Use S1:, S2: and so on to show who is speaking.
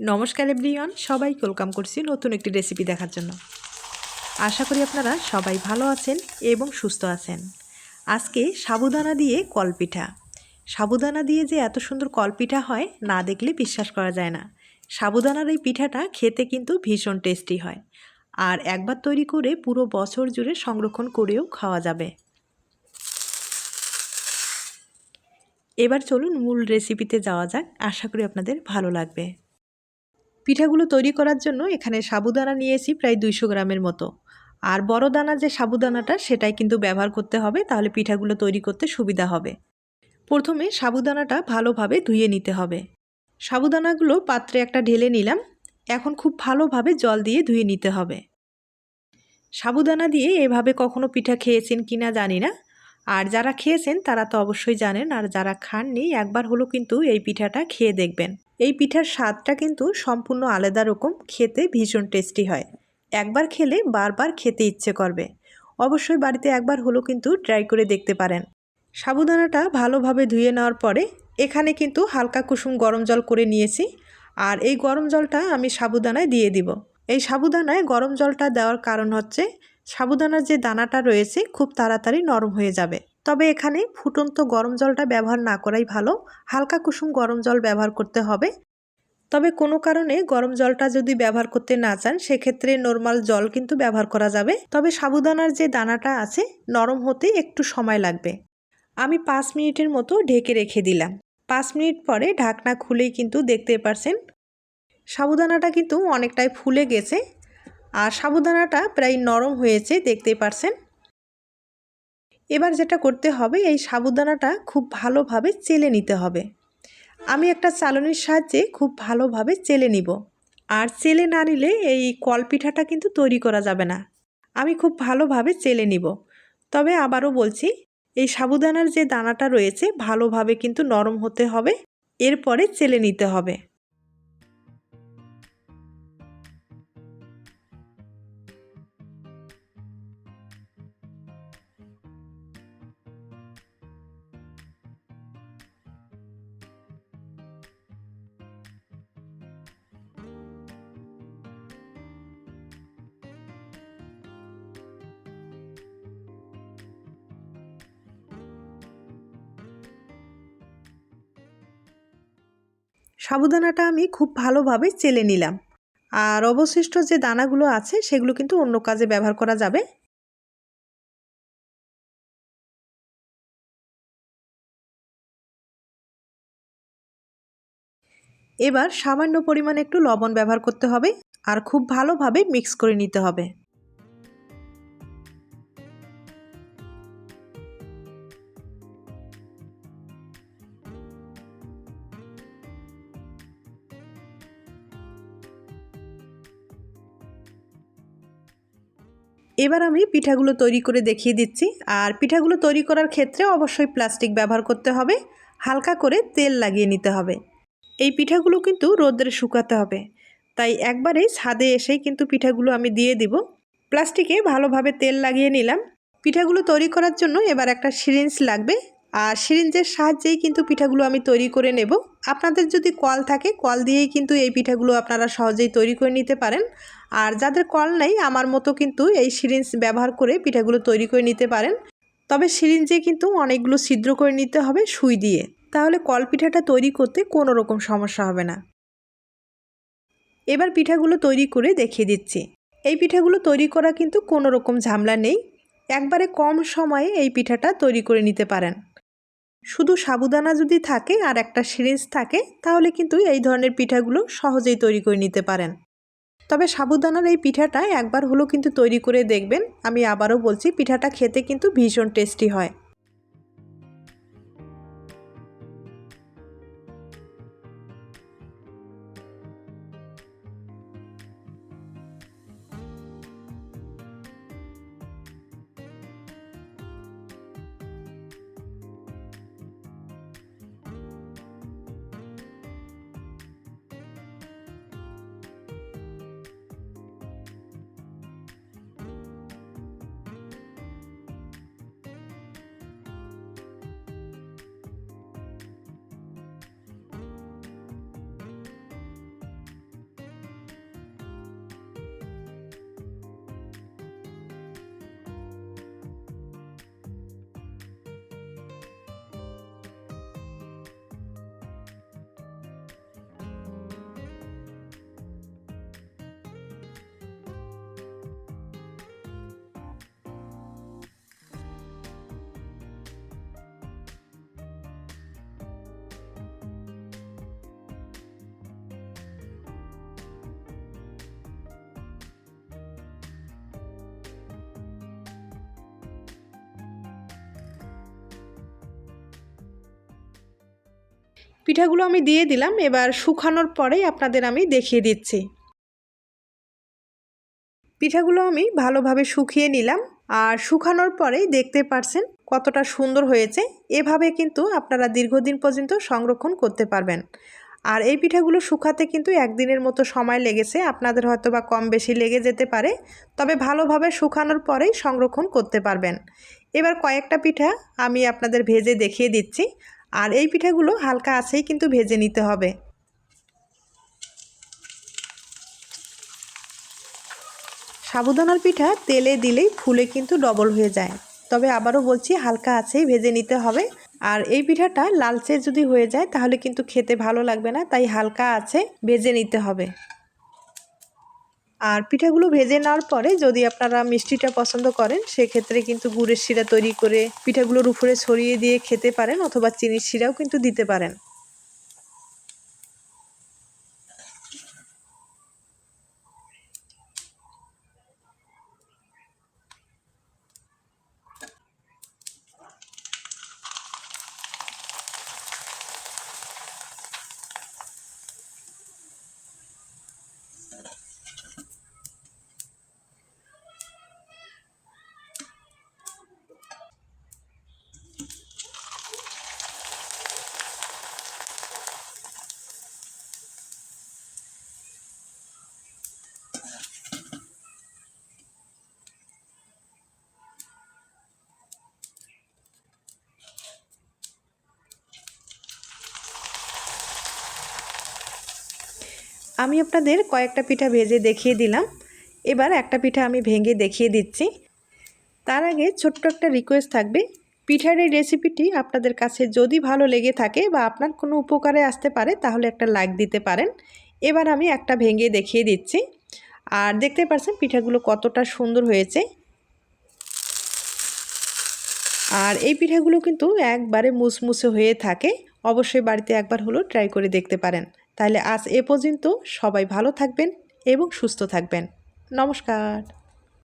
S1: নমস্কার এভরিওয়ান, সবাইকে ওয়েলকাম করছি নতুন একটি রেসিপি দেখার জন্য। আশা করি আপনারা সবাই ভালো আছেন এবং সুস্থ আছেন। আজকে সাবুদানা দিয়ে কলপিঠা। সাবুদানা দিয়ে যে এত সুন্দর কলপিঠা হয়, না দেখলে বিশ্বাস করা যায় না। সাবুদানার এই পিঠাটা খেতে কিন্তু ভীষণ টেস্টি হয়। আর একবার তৈরি করে পুরো বছর জুড়ে সংরক্ষণ করেও খাওয়া যাবে। এবার চলুন মূল রেসিপিতে যাওয়া যাক। আশা করি আপনাদের ভালো লাগবে। পিঠাগুলো তৈরি করার জন্য এখানে সাবুদানা নিয়েছি প্রায় দুইশো গ্রামের মতো। আর বড় দানা যে সাবুদানাটা, সেটাই কিন্তু ব্যবহার করতে হবে, তাহলে পিঠাগুলো তৈরি করতে সুবিধা হবে। প্রথমে সাবুদানাটা ভালোভাবে ধুয়ে নিতে হবে। সাবুদানাগুলো পাত্রে একটা ঢেলে নিলাম, এখন খুব ভালোভাবে জল দিয়ে ধুয়ে নিতে হবে। সাবুদানা দিয়ে এভাবে কখনো পিঠা খেয়েছেন কি না জানি না, আর যারা খেয়েছেন তারা তো অবশ্যই জানেন, আর যারা খাননি, একবার হলো কিন্তু এই পিঠাটা খেয়ে দেখবেন। এই পিঠার স্বাদটা কিন্তু সম্পূর্ণ আলাদা রকম, খেতে ভীষণ টেস্টি হয়। একবার খেলে বারবার খেতে ইচ্ছে করবে। অবশ্যই বাড়িতে একবার হলো কিন্তু ট্রাই করে দেখতে পারেন। সাবুদানাটা ভালোভাবে ধুয়ে নেওয়ার পরে এখানে কিন্তু হালকা কুসুম গরম জল করে নিয়েছি। আর এই গরম জলটা আমি সাবুদানায় দিয়ে দিব। এই সাবুদানায় গরম জলটা দেওয়ার কারণ হচ্ছে, সাবুদানার যে দানাটা রয়েছে খুব তাড়াতাড়ি নরম হয়ে যাবে। তবে এখানে ফুটন্ত গরম জলটা ব্যবহার না করাই ভালো। হালকা কুসুম গরম জল ব্যবহার করতে হবে। তবে কোনো কারণে গরম জলটা যদি ব্যবহার করতে না চান, সেক্ষেত্রে নর্মাল জল কিন্তু ব্যবহার করা যাবে। তবে সাবুদানার যে দানাটা আছে, নরম হতে একটু সময় লাগবে। আমি পাঁচ মিনিটের মতো ঢেকে রেখে দিলাম। পাঁচ মিনিট পরে ঢাকনা খুলেই কিন্তু দেখতে পারছেন, সাবুদানাটা কিন্তু অনেকটাই ফুলে গেছে। আর সাবুদানাটা প্রায় নরম হয়েছে, দেখতে পারছেন। এবার যেটা করতে হবে, এই সাবুদানাটা খুব ভালোভাবে চেলে নিতে হবে। আমি একটা চালনির সাহায্যে খুব ভালোভাবে চেলে নিব। আর চেলে না নিলে এই কলপিঠাটা কিন্তু তৈরি করা যাবে না। আমি খুব ভালোভাবে চেলে নিব। তবে আবারও বলছি, এই সাবুদানার যে দানাটা রয়েছে, ভালোভাবে কিন্তু নরম হতে হবে। এরপরে চেলে নিতে হবে। সাবুদানাটা আমি খুব ভালোভাবে চেলে নিলাম। আর অবশিষ্ট যে দানাগুলো আছে, সেগুলো কিন্তু অন্য কাজে ব্যবহার করা যাবে। এবার সামান্য পরিমাণে একটু লবণ ব্যবহার করতে হবে। আর খুব ভালোভাবে মিক্স করে নিতে হবে। এবার আমি পিঠাগুলো তৈরি করে দেখিয়ে দিচ্ছি। আর পিঠাগুলো তৈরি করার ক্ষেত্রে অবশ্যই প্লাস্টিক ব্যবহার করতে হবে। হালকা করে তেল লাগিয়ে নিতে হবে। এই পিঠাগুলো কিন্তু রোদ্রে শুকাতে হবে। তাই একবারেই ছাদে এসেই কিন্তু পিঠাগুলো আমি দিয়ে দিব। প্লাস্টিকে ভালোভাবে তেল লাগিয়ে নিলাম। পিঠাগুলো তৈরি করার জন্য এবার একটা সিরিঞ্জ লাগবে। আর সিরিঞ্জের সাহায্যেই কিন্তু পিঠাগুলো আমি তৈরি করে নেব। আপনাদের যদি কল থাকে, কল দিয়েই কিন্তু এই পিঠাগুলো আপনারা সহজেই তৈরি করে নিতে পারেন। আর যাদের কল নেই, আমার মতো কিন্তু এই সিরিঞ্জ ব্যবহার করে পিঠাগুলো তৈরি করে নিতে পারেন। তবে সিরিঞ্জে কিন্তু অনেকগুলো ছিদ্র করে নিতে হবে সুই দিয়ে। তাহলে কল পিঠাটা তৈরি করতে কোনো রকম সমস্যা হবে না। এবার পিঠাগুলো তৈরি করে দেখিয়ে দিচ্ছি। এই পিঠাগুলো তৈরি করা কিন্তু কোনো রকম ঝামেলা নেই। একবারে কম সময়ে এই পিঠাটা তৈরি করে নিতে পারেন। শুধু সাবুদানা যদি থাকে আর একটা সিরিজ থাকে, তাহলে কিন্তু এই ধরনের পিঠাগুলো সহজেই তৈরি করে নিতে পারেন। তবে সাবুদানার এই পিঠাটা একবার হলো কিন্তু তৈরি করে দেখবেন। আমি আবারও বলছি, পিঠাটা খেতে কিন্তু ভীষণ টেস্টি হয়। পিঠাগুলো আমি দিয়ে দিলাম, এবার শুকানোর পরেই আপনাদের আমি দেখিয়ে দিচ্ছি। পিঠাগুলো আমি ভালোভাবে শুকিয়ে নিলাম, আর শুকানোর পরেই দেখতে পারছেন কতটা সুন্দর হয়েছে। এভাবে কিন্তু আপনারা দীর্ঘদিন পর্যন্ত সংরক্ষণ করতে পারবেন। আর এই পিঠাগুলো শুকাতে কিন্তু একদিনের মতো সময় লেগেছে, আপনাদের হয়তো বা কম বেশি লেগে যেতে পারে, তবে ভালোভাবে শুকানোর পরেই সংরক্ষণ করতে পারবেন। এবার কয়েকটা পিঠা আমি আপনাদের ভেজে দেখিয়ে দিচ্ছি। আর এই পিঠাগুলো হালকা আছেই কিন্তু ভেজে নিতে হবে। সাবুদানার পিঠা তেলে দিলেই ফুলে কিন্তু ডবল হয়ে যায়। তবে আবারও বলছি, হালকা আছেই ভেজে নিতে হবে। আর এই পিঠাটা লালচে যদি হয়ে যায়, তাহলে কিন্তু খেতে ভালো লাগবে না, তাই হালকা আছে, ভেজে নিতে হবে। আর পিঠাগুলো ভেজে নেওয়ার পরে যদি আপনারা মিষ্টিটা পছন্দ করেন, সেক্ষেত্রে কিন্তু গুড়ের শিরা তৈরি করে পিঠাগুলোর উপরে ছড়িয়ে দিয়ে খেতে পারেন অথবা চিনির শিরাও কিন্তু দিতে পারেন। আমি আপনাদের কয়েকটা পিঠা ভেজে দেখিয়ে দিলাম। এবার একটা পিঠা আমি ভেঙে দেখিয়ে দিচ্ছি। তার আগে ছোট্ট একটা রিকোয়েস্ট থাকবে। পিঠার এই রেসিপিটি আপনাদের কাছে যদি ভালো লেগে থাকে বা আপনার কোনো উপকারে আসতে পারে, তাহলে একটা লাইক দিতে পারেন। এবার আমি একটা ভেঙে দেখিয়ে দিচ্ছি। আর দেখতে পাচ্ছেন পিঠাগুলো কতটা সুন্দর হয়েছে। আর এই পিঠাগুলো কিন্তু একবারে মুসমুসে হয়ে থাকে। অবশ্যই বাড়িতে একবার হলো ট্রাই করে দেখতে পারেন। তাহলে আজ এ পর্যন্ত সবাই ভালো থাকবেন এবং সুস্থ থাকবেন। নমস্কার।